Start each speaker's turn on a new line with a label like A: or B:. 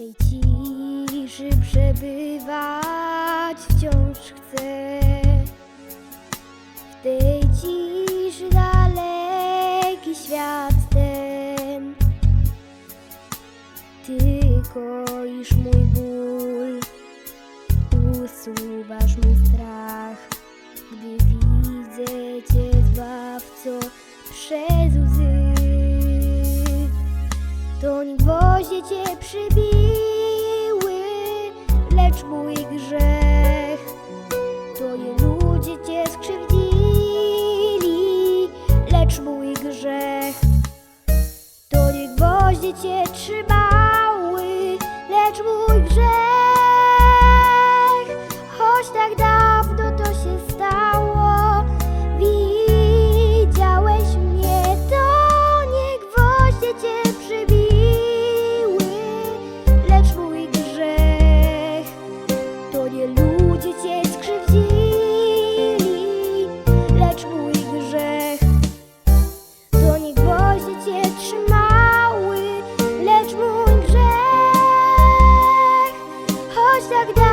A: tej ciszy przebywać wciąż chcę. W tej ciszy daleki świat ten. Tylko iż mój ból usuwasz mój strach, gdy widzę Cię zbawco przez łzy. Cię przybiły, lecz mój grzech. To nie ludzie Cię skrzywdzili, lecz mój grzech. To nie gwoździe Cię trzymały, lecz mój grzech. никогда.